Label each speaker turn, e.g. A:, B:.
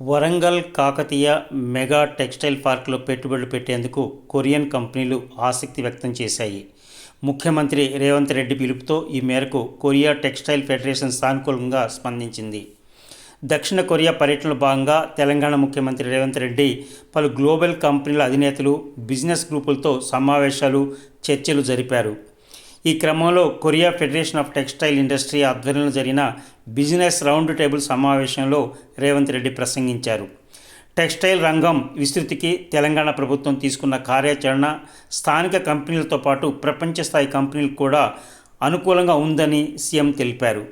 A: Warangal Kakatiya mega textile పార్క్లో పెట్టుబడులు పెట్టేందుకు కొరియన్ కంపెనీలు ఆసక్తి వ్యక్తం చేశాయి. ముఖ్యమంత్రి రేవంత్ రెడ్డి పిలుపుతో ఈ మేరకు కొరియా టెక్స్టైల్ ఫెడరేషన్ సానుకూలంగా స్పందించింది. దక్షిణ కొరియా పర్యటనలో భాగంగా తెలంగాణ ముఖ్యమంత్రి రేవంత్ రెడ్డి పలు గ్లోబల్ కంపెనీల అధినేతలు బిజినెస్ గ్రూపులతో సమావేశాలు చర్చలు జరిపారు. ఈ క్రమంలో Korea federation of textile industry ఆధ్వర్యంలో జరిగిన బిజినెస్ రౌండ్ టేబుల్ సమావేశంలో రేవంత్ రెడ్డి ప్రసంగించారు. టెక్స్టైల్ రంగం విస్తృతికి తెలంగాణ ప్రభుత్వం తీసుకున్న కార్యాచరణ స్థానిక కంపెనీలతో పాటు ప్రపంచ స్థాయి కంపెనీలు కూడా అనుకూలంగా ఉందని సీఎం తెలిపారు.